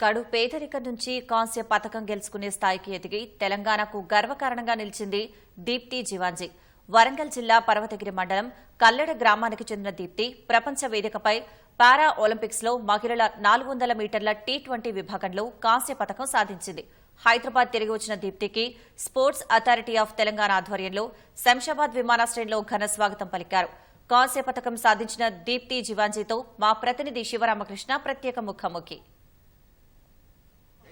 కడు పేదరిక నుంచి కాంస్య పథకం గెలుచుకునే స్థాయికి ఎదిగి తెలంగాణకు గర్వకారణంగా నిలిచింది దీప్తి జీవాంజీ వరంగల్ జిల్లా పర్వతగిరి మండలం కల్లెడ గ్రామానికి చెందిన దీప్తి ప్రపంచ వేదికపై పారా ఒలింపిక్స్లో మహిళల నాలుగు వందల మీటర్ల టీ ట్వంటీ విభాగంలో కాంస్య పథకం సాధించింది. హైదరాబాద్ తిరిగి వచ్చిన దీప్తికి స్పోర్ట్స్ అథారిటీ ఆఫ్ తెలంగాణ ఆధ్వర్యంలో శంషాబాద్ విమానాశ్రయంలో ఘన స్వాగతం పలికారు. కాంస్య పథకం సాధించిన దీప్తి జీవాంజీతో మా ప్రతినిధి శివరామకృష్ణ ప్రత్యేక ముఖాముఖి.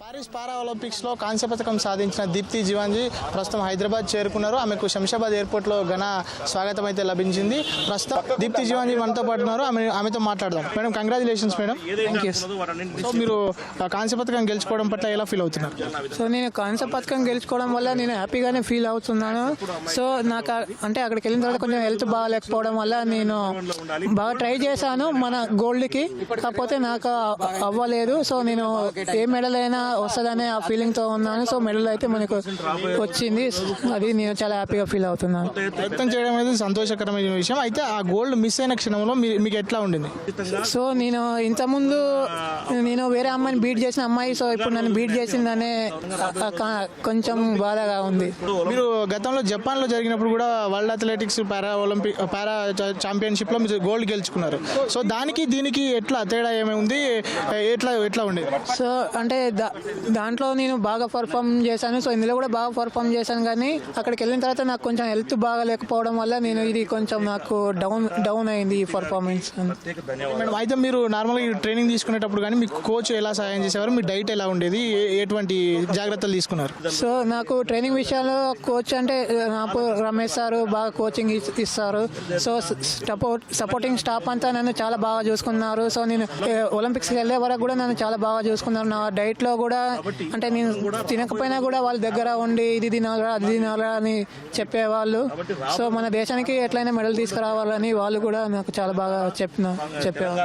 పారిస్ పారా ఒలింపిక్స్లో కాంస్య పథకం సాధించిన దీప్తి జీవాంజీ ప్రస్తుతం హైదరాబాద్ చేరుకున్నారు. ఆమెకు శంషాబాద్ ఎయిర్పోర్ట్లో ఘన స్వాగతం అయితే లభించింది. ప్రస్తుతం దీప్తి జీవాంజీ మనతో పాటు ఉన్నారు. ఆమె ఆమెతో మాట్లాడదాం. Madam congratulations madam. సో మీరు కాంస్య పథకం గెలుచుకోవడం పట్ల ఎలా ఫీల్ అవుతున్నారు? సో నేను కాన్సెప్ట్ పథకం గెలుచుకోవడం వల్ల నేను హ్యాపీగానే ఫీల్ అవుతున్నాను. సో నాకు అంటే అక్కడికి వెళ్ళిన తర్వాత కొంచెం హెల్త్ బాగాలేకపోవడం వల్ల నేను బాగా ట్రై చేశాను మన గోల్డ్కి కాకపోతే నాకు అవ్వలేదు. సో నేను ఏ మెడల్ అయినా వస్తుందనే ఆ ఫీలింగ్తో ఉన్నాను. సో మెడల్ అయితే మనకు వచ్చింది. అది నేను చాలా హ్యాపీగా ఫీల్ అవుతున్నాను. ప్రయత్నం చేయడం అనేది సంతోషకరమైన విషయం. అయితే ఆ గోల్డ్ మిస్ అయిన క్షణంలో మీకు ఎట్లా ఉండింది? సో నేను ఇంతకుముందు నేను వేరే అమ్మాయిని బీట్ చేసిన అమ్మాయి. సో ఇప్పుడు నన్ను బీట్ చేసిందనే కొంచెం బాధగా ఉంది. మీరు గతంలో జపాన్లో జరిగినప్పుడు కూడా world athletics para olympic para ఛాంపియన్షిప్లో మీరు గోల్డ్ గెలుచుకున్నారు. సో దానికి దీనికి ఎట్లా తేడా ఏమేమి ఉంది ఎట్లా ఎట్లా ఉండేది? సో అంటే దాంట్లో నేను బాగా పర్ఫామ్ చేశాను. సో ఇందులో కూడా బాగా పర్ఫామ్ చేశాను కానీ అక్కడికి వెళ్ళిన తర్వాత నాకు కొంచెం హెల్త్ బాగా లేకపోవడం వల్ల నేను ఇది కొంచెం నాకు డౌన్ డౌన్ అయింది ఈ పర్ఫార్మెన్స్ అయితే మీరు నార్మల్గా ట్రైనింగ్ తీసుకునేటప్పుడు కానీ మీకు కోచ్ ఎలా సహాయం చేసేవారు? మీ డైట్ ఎలా ఉండేది? ఎటువంటి జాగ్రత్తలు తీసుకున్నారు? సో నాకు ట్రైనింగ్ విషయాల్లో కోచ్ అంటే నాకు రమేష్ సార్ బాగా కోచింగ్ ఇస్- ఇస్తారు. సో సపోర్ట్ సపోర్టింగ్ స్టాఫ్ అంతా నన్ను చాలా బాగా చూసుకున్నారు. సో నేను ఒలింపిక్స్కి వెళ్ళే వరకు కూడా నన్ను చాలా బాగా చూసుకున్నారు. నా డైట్లో కూడా అంటే నేను తినకపోయినా కూడా వాళ్ళ దగ్గర ఉండి ఇది తినాలా అది తినాలా అని చెప్పేవాళ్ళు. సో మన దేశానికి ఎట్లయినా మెడల్ తీసుకురావాలని వాళ్ళు కూడా నాకు చాలా బాగా చెప్పిన చెప్పేవాళ్ళు.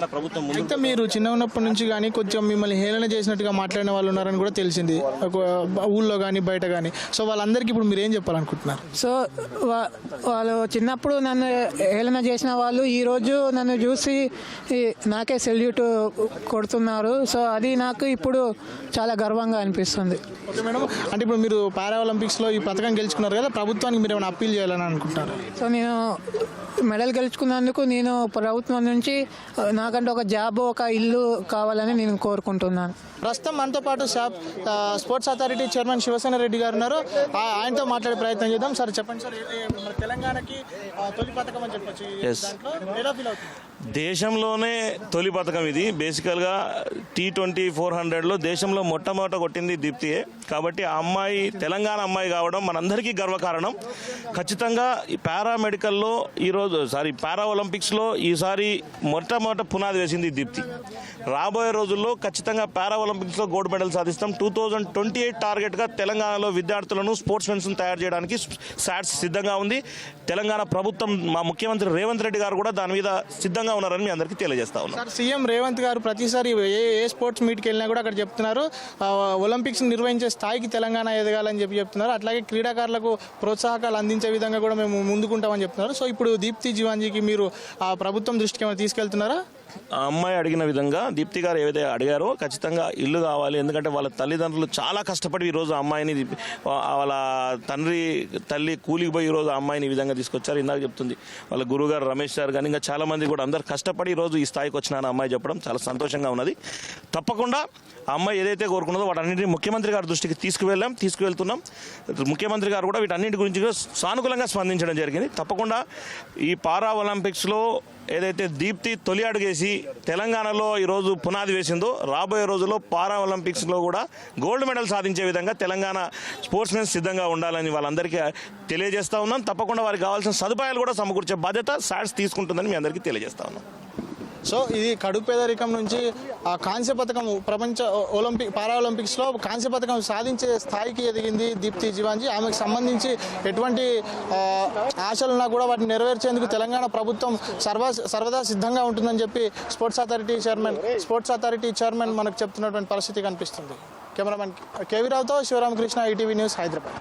అయితే మీరు చిన్న ఉన్నప్పటి నుంచి కానీ కొంచెం మిమ్మల్ని హేళన చేసినట్టుగా మాట్లాడిన వాళ్ళు ఉన్నారని కూడా తెలిసింది. ఒక ఊళ్ళో కానీ బయట కానీ. సో వాళ్ళందరికీ ఇప్పుడు మీరు ఏం చెప్పాలనుకుంటున్నారు? సో వా- వాళ్ళు చిన్నప్పుడు నన్ను హేళన చేసిన వాళ్ళు ఈరోజు నన్ను చూసి నాకే సెల్యూట్ కొడుతున్నారు. సో అది నాకు ఇప్పుడు చాలా గర్వంగా అనిపిస్తుంది. Okay madam. అంటే ఇప్పుడు మీరు పారా ఒలింపిక్స్లో ఈ పథకం గెలుచుకున్నారు కదా ప్రభుత్వానికి మీరు ఏమైనా అప్పీల్ చేయాలని అనుకుంటున్నారు సో నేను మెడల్ గెలుచుకున్నందుకు నేను ప్రభుత్వం నుంచి నాకంటే ఒక జాబ్ ఒక ఇల్లు కావాలని నేను కోరుకుంటున్నాను. ప్రస్తుతం మనతో పాటు shop sports authority chairman Shivasena Reddy garu ఉన్నారు. ఆయనతో మాట్లాడే ప్రయత్నం చేద్దాం. సార్ చెప్పండి సార్ తెలంగాణకి తొలి పథకం అని చెప్పొచ్చు. దేశంలోనే తొలి పథకం ఇది. బేసికల్గా టీ ట్వంటీ ఫోర్ హండ్రెడ్లో దేశంలో మొట్టమొదట కొట్టింది దీప్తియే కాబట్టి ఆ అమ్మాయి తెలంగాణ అమ్మాయి కావడం మనందరికీ గర్వకారణం. ఖచ్చితంగా ఈ పారామెడికల్లో ఈరోజు సారీ పారా ఒలింపిక్స్లో ఈసారి మొట్టమొదట పునాది వేసింది దీప్తి. రాబోయే రోజుల్లో ఖచ్చితంగా పారా ఒలింపిక్స్లో గోల్డ్ మెడల్ సాధిస్తాం. టూ థౌజండ్ ట్వంటీ ఎయిట్ టార్గెట్గా తెలంగాణలో విద్యార్థులను స్పోర్ట్స్ మెన్స్ను తయారు చేయడానికి శాట్స్ సిద్ధంగా ఉంది. తెలంగాణ ప్రభుత్వం మా ముఖ్యమంత్రి రేవంత్ రెడ్డి గారు కూడా దాని మీద సిద్ధంగా ఉన్నారని మీ అందరికీ తెలియజేస్తా ఉన్నాం. సీఎం రేవంత్ గారు ప్రతిసారి ఏ ఏ స్పోర్ట్స్ మీట్కి వెళ్ళినా కూడా అక్కడ చెప్తున్నారు. ఒలింపిక్స్ నిర్వహించే స్థాయికి తెలంగాణ ఎదగాలని చెప్పి చెప్తున్నారు. అట్లాగే క్రీడాకారులకు ప్రోత్సాహకాలు అందించే విధంగా కూడా మేము ముందుకుంటామని చెప్తున్నారు. సో ఇప్పుడు దీప్తి జీవాంజీకి మీరు ఆ ప్రభుత్వం దృష్టికి ఏమైనా తీసుకెళ్తున్నారా? ఆ అమ్మాయి అడిగిన విధంగా దీప్తి గారు ఏదైతే అడిగారో ఖచ్చితంగా ఇల్లు కావాలి. ఎందుకంటే వాళ్ళ తల్లిదండ్రులు చాలా కష్టపడి ఈరోజు అమ్మాయిని వాళ్ళ తండ్రి తల్లి కూలికి పోయి ఈరోజు అమ్మాయిని ఈ విధంగా తీసుకొచ్చారు. ఇందాక చెప్తుంది వాళ్ళ గురుగారు రమేష్ గారు కానీ ఇంకా చాలా మంది కూడా అందరు కష్టపడి ఈరోజు ఈ స్థాయికి వచ్చిన అమ్మాయి చెప్పడం. చాలా సంతోషంగా ఉన్నది. తప్పకుండా అమ్మాయి ఏదైతే కోరుకున్నదో వాటన్నింటినీ ముఖ్యమంత్రి గారి దృష్టికి తీసుకువెళ్ళాం తీసుకువెళ్తున్నాం. ముఖ్యమంత్రి గారు కూడా వీటన్నింటి గురించి సానుకూలంగా స్పందించడం జరిగింది. తప్పకుండా ఈ పారా ఒలింపిక్స్లో ఏదైతే దీప్తి తొలి అడుగేసి తెలంగాణలో ఈరోజు పునాది వేసిందో రాబోయే రోజుల్లో పారా ఒలింపిక్స్లో కూడా గోల్డ్ మెడల్ సాధించే విధంగా తెలంగాణ స్పోర్ట్స్ మెన్ సిద్ధంగా ఉండాలని వాళ్ళందరికీ తెలియజేస్తా ఉన్నాం. తప్పకుండా వారికి కావాల్సిన సదుపాయాలు కూడా సమకూర్చే బాధ్యత సాట్స్ తీసుకుంటుందని మీ అందరికీ తెలియజేస్తా ఉన్నాం. సో ఇది కడుపు పేదరికం నుంచి ఆ కాంస్య పథకం ప్రపంచ ఒలింపిక్ పారా ఒలింపిక్స్లో కాంస్య పథకం సాధించే స్థాయికి ఎదిగింది దీప్తి జీవాంజీ ఆమెకు సంబంధించి ఎటువంటి ఆశలున్నా కూడా వాటిని నెరవేర్చేందుకు తెలంగాణ ప్రభుత్వం సర్వ సర్వదా సిద్ధంగా ఉంటుందని చెప్పి sports authority chairman sports authority chairman మనకు చెప్తున్నటువంటి పరిస్థితి కనిపిస్తుంది. కెమెరామెన్ కేవీరావుతో శివరామకృష్ణ ఈటీవీ న్యూస్ హైదరాబాద్.